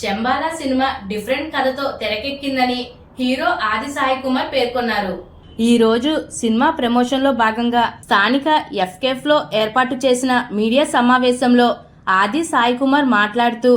Shambhala cinema different కథతో తెరకెక్కిందని hero ఆది సాయి కుమార్ పేర్కొన్నారు. ఈ రోజు సినిమా ప్రమోషన్లో భాగంగా స్థానిక ఎఫ్కెఫ్లో ఏర్పాటు చేసిన మీడియా సమావేశంలో ఆది సాయి కుమార్ మాట్లాడుతూ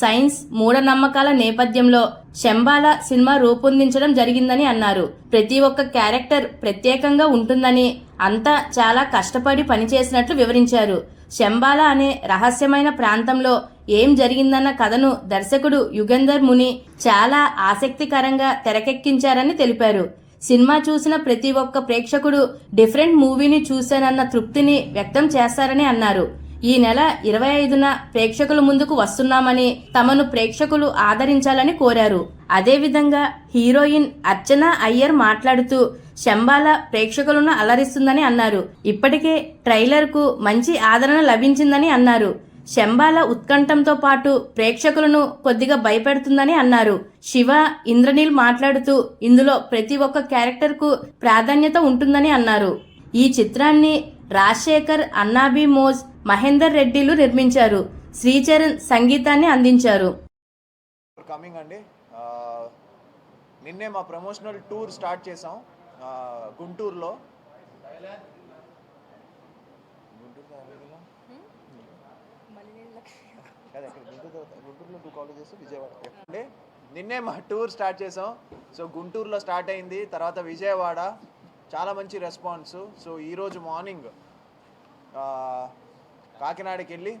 సైన్స్ మూఢనమ్మకాల నేపథ్యంలో శంబాల సినిమా రూపొందించడం జరిగిందని అన్నారు. ప్రతి ఒక్క క్యారెక్టర్ ప్రత్యేకంగా ఉంటుందని అంతా చాలా కష్టపడి పనిచేసినట్లు వివరించారు. శంబాల అనే రహస్యమైన ప్రాంతంలో ఏం జరిగిందన్న కథను దర్శకుడు యుగంధర్ ముని చాలా ఆసక్తికరంగా తెరకెక్కించారని తెలిపారు. సినిమా చూసిన ప్రతి ఒక్క ప్రేక్షకుడు డిఫరెంట్ మూవీని చూశానన్న తృప్తిని వ్యక్తం చేస్తారని అన్నారు. ఈ నెల ఇరవై ఐదున ప్రేక్షకుల ముందుకు వస్తున్నామని తమను ప్రేక్షకులు ఆదరించాలని కోరారు. అదేవిధంగా హీరోయిన్ అర్చన అయ్యర్ మాట్లాడుతూ శంబాల ప్రేక్షకులను అలరిస్తుందని అన్నారు. ఇప్పటికే ట్రైలర్కు మంచి ఆదరణ లభించిందని అన్నారు. శంబాల ఉత్కంఠంతో పాటు ప్రేక్షకులను కొద్దిగా భయపెడుతుందని అన్నారు. శివ ఇంద్రనీల్ మాట్లాడుతూ ఇందులో ప్రతి ఒక్క క్యారెక్టర్కు ప్రాధాన్యత ఉంటుందని అన్నారు. ఈ చిత్రాన్ని రాజశేఖర్ అన్నాబి మోజ్ మహేందర్ రెడ్డిలు నిర్మించారు. శ్రీచరణ్ సంగీతాన్ని అందించారు. కమింగ్ అండి నిన్నే మా ప్రమోషనల్ టూర్ స్టార్ట్ చేసాం గుంటూరులో. Two colleges Vijayawada. అంటే నిన్నే మా టూర్ స్టార్ట్ చేసాం సో గుంటూరులో స్టార్ట్ అయింది తర్వాత విజయవాడ. చాలా మంచి రెస్పాన్స్. సో ఈరోజు మార్నింగ్ కాకినాడకి వెళ్ళి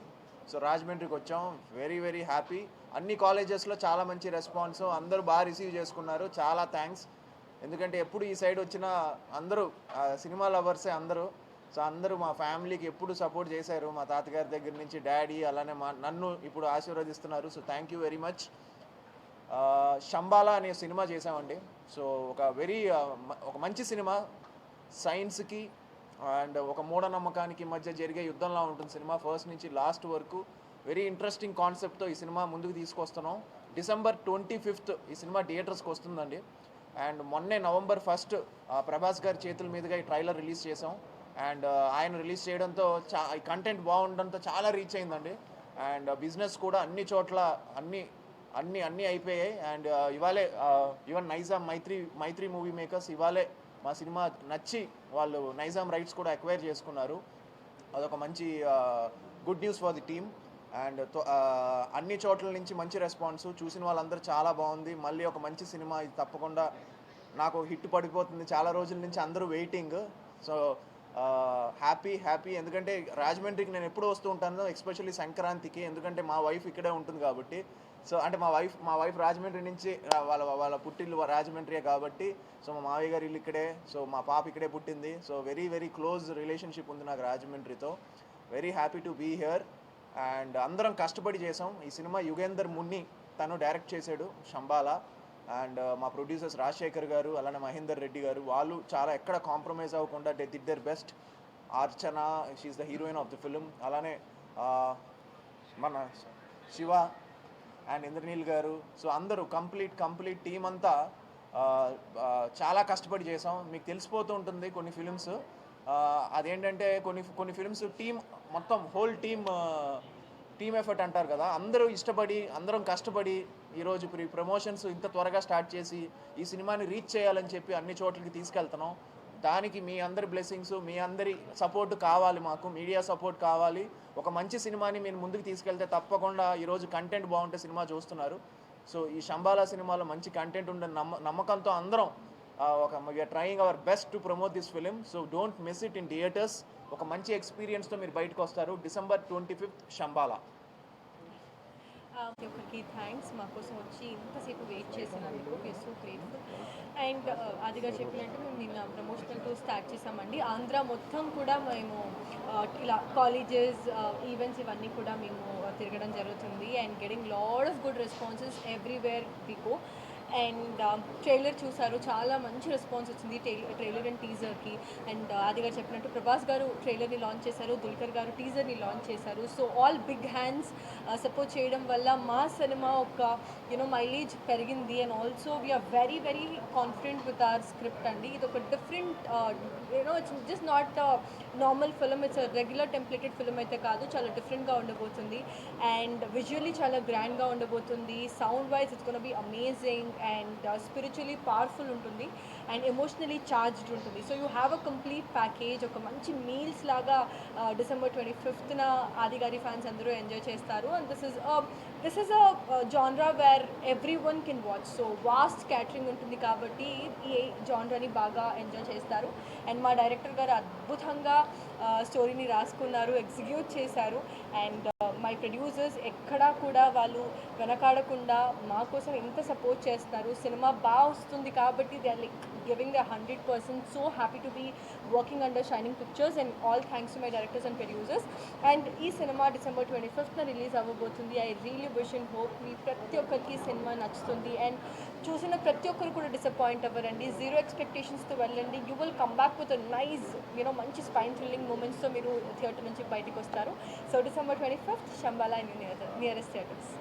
సో రాజమండ్రికి వచ్చాం. వెరీ వెరీ హ్యాపీ అన్ని కాలేజెస్లో చాలా మంచి రెస్పాన్స్ అందరూ బాగా రిసీవ్ చేసుకున్నారు. చాలా థ్యాంక్స్. ఎందుకంటే ఎప్పుడు ఈ సైడ్ వచ్చిన అందరూ సినిమా లవర్సే అందరూ. సో అందరూ మా ఫ్యామిలీకి ఎప్పుడు సపోర్ట్ చేశారు. మా తాతగారి దగ్గర నుంచి డాడీ అలానే మా నన్ను ఇప్పుడు ఆశీర్వదిస్తున్నారు. So thank you very much. Shambhala అనే సినిమా చేసామండి సో ఒక వెరీ ఒక మంచి సినిమా. సైన్స్కి అండ్ ఒక మూఢనమ్మకానికి మధ్య జరిగే యుద్ధంలా ఉంటుంది సినిమా. ఫస్ట్ నుంచి లాస్ట్ వరకు వెరీ ఇంట్రెస్టింగ్ కాన్సెప్ట్తో ఈ సినిమా ముందుకు తీసుకొస్తున్నాం. డిసెంబర్ ట్వంటీ ఫిఫ్త్ ఈ సినిమా థియేటర్స్కి వస్తుందండి. అండ్ మొన్నే నవంబర్ ఫస్ట్ ప్రభాస్ గారి చేతుల మీదుగా ఈ ట్రైలర్ రిలీజ్ చేసాం అండ్ ఆయన రిలీజ్ చేయడంతో చా ఈ కంటెంట్ బాగుండడంతో చాలా రీచ్ అయిందండి. అండ్ బిజినెస్ కూడా అన్ని చోట్ల అన్ని అన్ని అన్నీ అయిపోయాయి. అండ్ ఇవాళే even Nizam Mythri Mythri movie makers ఇవాళే మా సినిమా నచ్చి వాళ్ళు నైజాం రైట్స్ కూడా ఎక్వైర్ చేసుకున్నారు. అదొక మంచి good news for the team and అన్ని చోట్ల నుంచి మంచి రెస్పాన్స్ చూసిన వాళ్ళందరూ చాలా బాగుంది. మళ్ళీ ఒక మంచి సినిమా ఇది తప్పకుండా నాకు హిట్ పడిపోతుంది. చాలా రోజుల నుంచి అందరూ వెయిటింగ్. So happy happy. ఎందుకంటే రాజమండ్రికి నేను ఎప్పుడు వస్తూ ఉంటాను ఎస్పెషల్లీ సంక్రాంతికి. ఎందుకంటే మా వైఫ్ ఇక్కడే ఉంటుంది కాబట్టి. సో అంటే మా వైఫ్ మా వైఫ్ రాజమండ్రి నుంచి వాళ్ళ వాళ్ళ పుట్టిల్లు రాజమండ్రియే కాబట్టి. సో మా మావయ్య గారి ఇల్లు ఇక్కడే. సో మా పాప ఇక్కడే పుట్టింది. So very very close relationship ఉంది నాకు రాజమండ్రితో. Very happy to be here and అందరం కష్టపడి చేసాం. ఈ సినిమా యుగేందర్ మున్ని తను డైరెక్ట్ చేశాడు శంబాలా. అండ్ uh, మా ప్రొడ్యూసర్స్ రాజశేఖర్ గారు అలానే మహేందర్ రెడ్డి గారు వాళ్ళు చాలా ఎక్కడ కాంప్రమైజ్ అవ్వకుండా they did their best Archana she the heroine of the film అలానే uh, మన శివ అండ్ ఇంద్రనీల్ గారు. సో అందరూ కంప్లీట్ కంప్లీట్ టీం అంతా uh, చాలా కష్టపడి చేసాం. మీకు తెలిసిపోతూ ఉంటుంది కొన్ని ఫిలిమ్స్. అదేంటంటే కొన్ని కొన్ని ఫిల్మ్స్ టీం మొత్తం హోల్ టీమ్ టీమ్ ఎఫర్ట్ అంటారు కదా. అందరూ ఇష్టపడి అందరం కష్టపడి ఈరోజు ఇప్పుడు ఈ ప్రమోషన్స్ ఇంత త్వరగా స్టార్ట్ చేసి ఈ సినిమాని రీచ్ చేయాలని చెప్పి అన్ని చోట్లకి తీసుకెళ్తున్నాం. దానికి మీ అందరి బ్లెస్సింగ్స్ మీ అందరి సపోర్ట్ కావాలి మాకు. మీడియా సపోర్ట్ కావాలి. ఒక మంచి సినిమాని మీరు ముందుకు తీసుకెళ్తే తప్పకుండా ఈరోజు కంటెంట్ బాగుంటే సినిమా చూస్తున్నారు. సో ఈ శంబాలా సినిమాలో మంచి కంటెంట్ ఉండే నమ్మ నమ్మకంతో అందరం ఒక we're trying our best to promote this film so don't miss it in theatres ఒక మంచి ఎక్స్పీరియన్స్తో మీరు బయటకు వస్తారు. డిసెంబర్ ట్వంటీ ఫిఫ్త్ శంబాలా ఒకరికి థ్యాంక్స్ మా కోసం వచ్చి ఇంతసేపు వెయిట్ చేసినందుకు వీఆర్ సో గ్రేట్ఫుల్ అండ్ అదిగా చెప్పినట్టు మేము నిన్న ప్రమోషనల్తో స్టార్ట్ చేసామండి ఆంధ్ర మొత్తం కూడా మేము ah, ఇలా కాలేజెస్ ఈవెంట్స్ ah, ఇవన్నీ కూడా మేము ah, తిరగడం జరుగుతుంది. And getting lot of good responses everywhere we go and trailer చూసారు చాలా మంచి రెస్పాన్స్ వచ్చింది ట్రైలర్ అండ్ టీజర్కి. అండ్ అది గారు చెప్పినట్టు ప్రభాస్ గారు ట్రైలర్ని లాంచ్ చేశారు. దుల్కర్ గారు టీజర్ని లాంచ్ చేశారు. So all big hands support చేయడం వల్ల మా సినిమా ఒక యూనో మైలేజ్ పెరిగింది. And also we're very very confident with our script అండి. ఇది ఒక different you know it's just not normal film it's regular templated film అయితే కాదు. చాలా డిఫరెంట్గా ఉండబోతుంది. అండ్ విజువల్లీ చాలా గ్రాండ్గా ఉండబోతుంది. Sound wise it's gonna be amazing and spiritually powerful ఉంటుంది అండ్ ఎమోషనలీ చార్జ్డ్ ఉంటుంది. So you have a complete package ఒక మంచి మీల్స్ లాగా డిసెంబర్ ట్వంటీ ఫిఫ్త్న ఆదిగారి ఫ్యాన్స్ అందరూ ఎంజాయ్ చేస్తారు. And this is this is a genre where every one can watch so vast catering ఉంటుంది కాబట్టి ఈ జాన్రాని బాగా ఎంజాయ్ చేస్తారు. అండ్ మా డైరెక్టర్ గారు అద్భుతంగా స్టోరీని రాసుకున్నారు ఎగ్జిక్యూట్ చేశారు. అండ్ మై ప్రొడ్యూసర్స్ ఎక్కడా కూడా వాళ్ళు వెనకాడకుండా మా కోసం ఎంత సపోర్ట్ చేస్తున్నారు సినిమా బాగా వస్తుంది కాబట్టి they are like giving the hundred percent so happy to be working under shining pictures and all thanks to my directors and producers and ఈ సినిమా డిసెంబర్ ట్వంటీ ఫిఫ్త్న రిలీజ్ అవ్వబోతుంది. I really wish and hope మీ ప్రతి ఒక్కరికి cinema నచ్చుతుంది. And చూసిన ప్రతి ఒక్కరు కూడా డిసప్పాయింట్ అవ్వరండి. జీరో ఎక్స్పెక్టేషన్స్తో వెళ్ళండి. You will come back with nice you know మంచి స్పైన్ థ్రిల్లింగ్ మూమెంట్స్తో మీరు థియేటర్ నుంచి బయటకు వస్తారు. So December twenty fifth Shambhala nearest theatres